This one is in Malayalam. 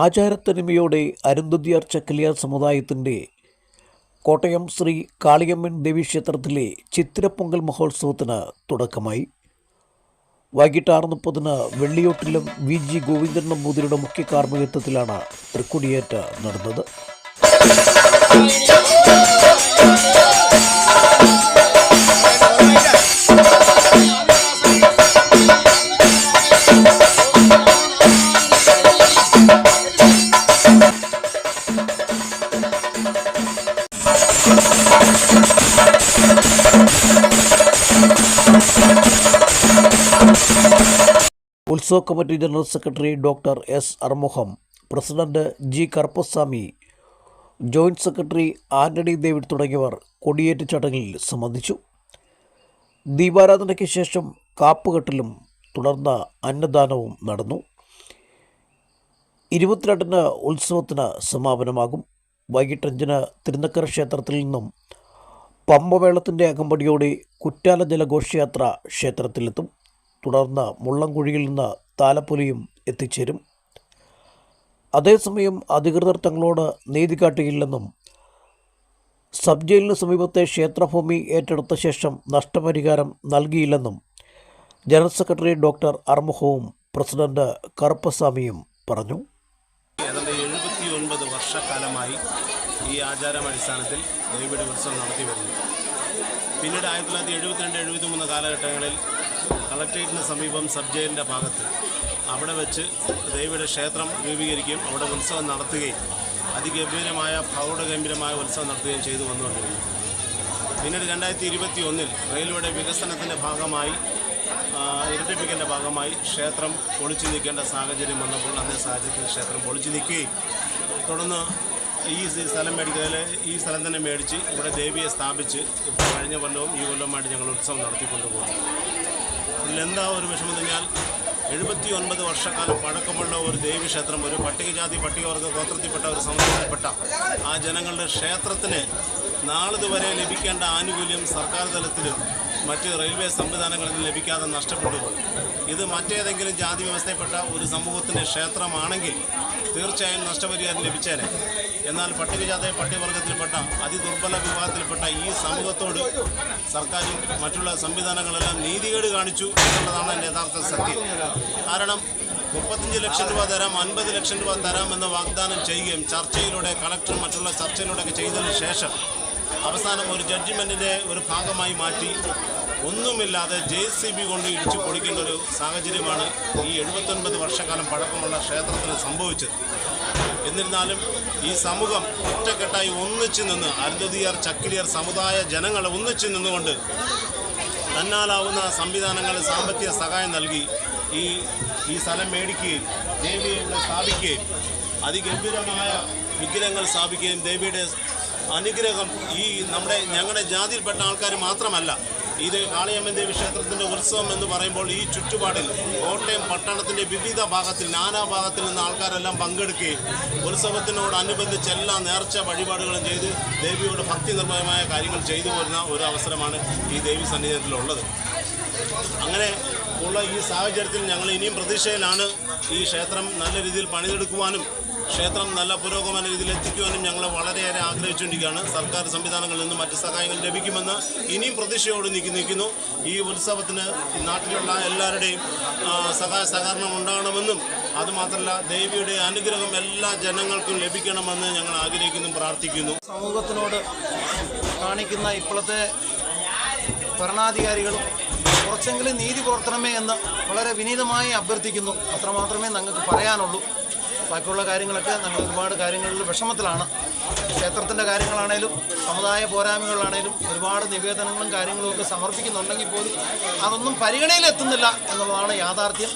ആചാരത്തനിമയോടെ അരുന്ധതിയാർ ചക്കലിയാർ സമുദായത്തിന്റെ കോട്ടയം ശ്രീ കാളിയമ്മൻ ദേവീക്ഷേത്രത്തിലെ ചിത്തിരപ്പൊങ്കൽ മഹോത്സവത്തിന് തുടക്കമായി. വൈകിട്ട് ആറ് മുപ്പതിന് വെള്ളിയോട്ടിലും വി ജി ഗോവിന്ദൻ നമ്പൂതിരിയുടെ മുഖ്യ കാർമ്മികത്വത്തിലാണ് തൃക്കൊടിയേറ്റ് നടന്നത്. ഉത്സവ committee general secretary doctor S Armugham president G Karuppaswamy joint secretary Antony David തുടങ്ങിയവർ കൊടിയേറ്റ് ചടങ്ങിൽ സംബന്ധിച്ചു. ദീപാരാധനയ്ക്ക് ശേഷം കാപ്പുകെട്ടിലും തുടർന്ന അന്നദാനവും നടന്നു. ഇരുപത്തിരണ്ടിന് ഉത്സവത്തിന് സമാപനമാകും. വൈകിട്ട് അഞ്ചിന് തിരുനക്കര ക്ഷേത്രത്തിൽ നിന്നും പമ്പവേളത്തിന്റെ അകമ്പടിയോടെ കുറ്റാല ജലഘോഷയാത്ര ക്ഷേത്രത്തിലെത്തും. തുടർന്ന് മുള്ളംകുഴിയിൽ നിന്ന് താലപ്പൊലിയും എത്തിച്ചേരും. അതേസമയം അധികൃതർ തങ്ങളോട് നീതി കാട്ടിയില്ലെന്നും സബ് ജയിലിന് സമീപത്തെ ക്ഷേത്രഭൂമി ഏറ്റെടുത്ത ശേഷം നഷ്ടപരിഹാരം നൽകിയില്ലെന്നും ജനറൽ സെക്രട്ടറി ഡോക്ടർ അർമുഖവും പ്രസിഡന്റ് കറുപ്പസ്വാമിയും പറഞ്ഞു. ഏതാണ്ട് എഴുപത്തി വർഷക്കാലമായി ഈ ആചാരം അടിസ്ഥാനത്തിൽ ദേവിയുടെ ഉത്സവം നടത്തി വരുന്നു. പിന്നീട് ആയിരത്തി തൊള്ളായിരത്തി എഴുപത്തിരണ്ട് എഴുപത്തി മൂന്ന് കാലഘട്ടങ്ങളിൽ കളക്ട്രേറ്റിന് സമീപം സബ് ജയിലിന്റെ ഭാഗത്ത്. അവിടെ വെച്ച് ദേവിയുടെ ക്ഷേത്രം രൂപീകരിക്കുകയും അവിടെ ഉത്സവം നടത്തുകയും അതിഗംഭീരമായ പ്രൗഢഗംഭീരമായ ഉത്സവം നടത്തുകയും ചെയ്തു വന്നുകൊണ്ടിരുന്നു. പിന്നീട് രണ്ടായിരത്തി ഇരുപത്തി ഒന്നിൽ റെയിൽവേയുടെ വികസനത്തിന്റെ ഭാഗമായി ഇരട്ടിപ്പിക്കലിന്റെ ഭാഗമായി ക്ഷേത്രം പൊളിച്ചു നിൽക്കേണ്ട സാഹചര്യം വന്നപ്പോൾ അതേ സാഹചര്യത്തിൽ ക്ഷേത്രം പൊളിച്ചു നിൽക്കുകയും തുടർന്ന് ഈ സ്ഥലം മേടിക്കുന്നതിൽ ഈ സ്ഥലം തന്നെ മേടിച്ച് ഇവിടെ ദേവിയെ സ്ഥാപിച്ച് ഇപ്പോൾ കഴിഞ്ഞ കൊല്ലവും ഈ കൊല്ലവുമായിട്ട് ഞങ്ങൾ ഉത്സവം നടത്തിക്കൊണ്ടു പോകുന്നു ഇതിലെന്താ ഒരു വിഷമം പറഞ്ഞാൽ എഴുപത്തി ഒൻപത് വർഷക്കാലം പഴക്കമുള്ള ഒരു ദേവീക്ഷേത്രം ഒരു പട്ടികജാതി പട്ടികവർഗ ഗോത്രത്തിൽപ്പെട്ട ഒരു സമുദായത്തിൽപ്പെട്ട ആ ജനങ്ങളുടെ ക്ഷേത്രത്തിന് നാളിതുവരെ ലഭിക്കേണ്ട ആനുകൂല്യം സർക്കാർ തലത്തിലും മറ്റ് റെയിൽവേ സംവിധാനങ്ങളിൽ നിന്ന് ലഭിക്കാതെ നഷ്ടപ്പെട്ടു ഇത് മറ്റേതെങ്കിലും ജാതി വ്യവസ്ഥയിൽപ്പെട്ട ഒരു സമൂഹത്തിന്റെ ക്ഷേത്രമാണെങ്കിൽ തീർച്ചയായും നഷ്ടപരിഹാരം ലഭിച്ചേനെ. എന്നാൽ പട്ടികജാതി പട്ടികവർഗത്തിൽപ്പെട്ട അതിദുർബല വിഭാഗത്തിൽപ്പെട്ട ഈ സമൂഹത്തോട് സർക്കാരും മറ്റുള്ള സംവിധാനങ്ങളെല്ലാം നീതികേട് കാണിച്ചു എന്നുള്ളതാണ് എന്റെ യഥാർത്ഥ സത്യം. കാരണം മുപ്പത്തഞ്ച് ലക്ഷം രൂപ തരാം അൻപത് ലക്ഷം രൂപ തരാമെന്ന് വാഗ്ദാനം ചെയ്യുകയും ചർച്ചയിലൂടെ കളക്ടർ മറ്റുള്ള ചർച്ചയിലൂടെയൊക്കെ ചെയ്തതിന് ശേഷം അവസാനം ഒരു ജഡ്ജിമെന്റിന്റെ ഒരു ഭാഗമായി മാറ്റി ഒന്നുമില്ലാതെ ജെ സി ബി കൊണ്ട് ഇടിച്ചു പൊളിക്കുന്ന ഒരു സാഹചര്യമാണ് ഈ എഴുപത്തൊൻപത് വർഷക്കാലം പഴക്കമുള്ള ക്ഷേത്രത്തിൽ സംഭവിച്ചത്. എന്നിരുന്നാലും ഈ സമൂഹം ഒറ്റക്കെട്ടായി ഒന്നിച്ചു നിന്ന് അരുന്ധതിയർ ചക്കിലിയർ സമുദായ ജനങ്ങൾ ഒന്നിച്ചു നിന്നുകൊണ്ട് തന്നാലാവുന്ന സംവിധാനങ്ങൾ സാമ്പത്തിക സഹായം നൽകി ഈ ഈ സ്ഥലം മേടിക്കുകയും ദേവിയെ സ്ഥാപിക്കുകയും അതിഗംഭീരമായ വിഗ്രഹങ്ങൾ സ്ഥാപിക്കുകയും ദേവിയുടെ അനുഗ്രഹം ഈ നമ്മുടെ ഞങ്ങളുടെ ജാതിയിൽപ്പെട്ട ആൾക്കാർ മാത്രമല്ല ഇത് കാളിയമ്മൻ ദേവി ക്ഷേത്രത്തിന്റെ ഉത്സവം എന്ന് പറയുമ്പോൾ ഈ ചുറ്റുപാടിൽ കോട്ടയം പട്ടണത്തിന്റെ വിവിധ ഭാഗത്തിൽ നാനാ ഭാഗത്തിൽ നിന്ന് ആൾക്കാരെല്ലാം പങ്കെടുക്കുകയും ഉത്സവത്തിനോടനുബന്ധിച്ച് എല്ലാ നേർച്ച വഴിപാടുകളും ചെയ്ത് ദേവിയോട് ഭക്തി നിർഭയമായ കാര്യങ്ങൾ ചെയ്തു വരുന്ന ഒരു അവസരമാണ് ഈ ദേവി സന്നിധാനത്തിലുള്ളത്. അങ്ങനെ ഉള്ള ഈ സാഹചര്യത്തിൽ ഞങ്ങൾ ഇനിയും പ്രതീക്ഷയിലാണ് ഈ ക്ഷേത്രം നല്ല രീതിയിൽ പണിതെടുക്കുവാനും ക്ഷേത്രം നല്ല പുരോഗമന രീതിയിൽ എത്തിക്കുവാനും ഞങ്ങൾ വളരെയേറെ ആഗ്രഹിച്ചുകൊണ്ടിരിക്കുകയാണ്. സർക്കാർ സംവിധാനങ്ങളിൽ നിന്നും മറ്റ് സഹായങ്ങൾ ലഭിക്കുമെന്ന് ഇനിയും പ്രതീക്ഷയോട് നിൽക്കി നിൽക്കുന്നു. ഈ ഉത്സവത്തിന് നാട്ടിലുള്ള എല്ലാവരുടെയും സഹായ സഹകരണം ഉണ്ടാകണമെന്നും അതുമാത്രമല്ല ദേവിയുടെ അനുഗ്രഹം എല്ലാ ജനങ്ങൾക്കും ലഭിക്കണമെന്ന് ഞങ്ങൾ ആഗ്രഹിക്കുന്നു പ്രാർത്ഥിക്കുന്നു. സമൂഹത്തിനോട് കാണിക്കുന്ന ഇപ്പോഴത്തെ ഭരണാധികാരികളും കുറച്ചെങ്കിലും നീതി പുലർത്തണമേ എന്ന് വളരെ വിനീതമായി അഭ്യർത്ഥിക്കുന്നു. അത്രമാത്രമേ ഞങ്ങൾക്ക് പറയാനുള്ളൂ. ബാക്കിയുള്ള കാര്യങ്ങളൊക്കെ നമ്മൾ ഒരുപാട് കാര്യങ്ങളിൽ വിഷമത്തിലാണ്. ക്ഷേത്രത്തിന്റെ കാര്യങ്ങളാണേലും സമുദായ പോരായ്മകളാണേലും ഒരുപാട് നിവേദനങ്ങളും കാര്യങ്ങളും ഒക്കെ സമർപ്പിക്കുന്നുണ്ടെങ്കിൽ പോലും അതൊന്നും പരിഗണനയിലെത്തുന്നില്ല എന്നുള്ളതാണ് യാഥാർത്ഥ്യം.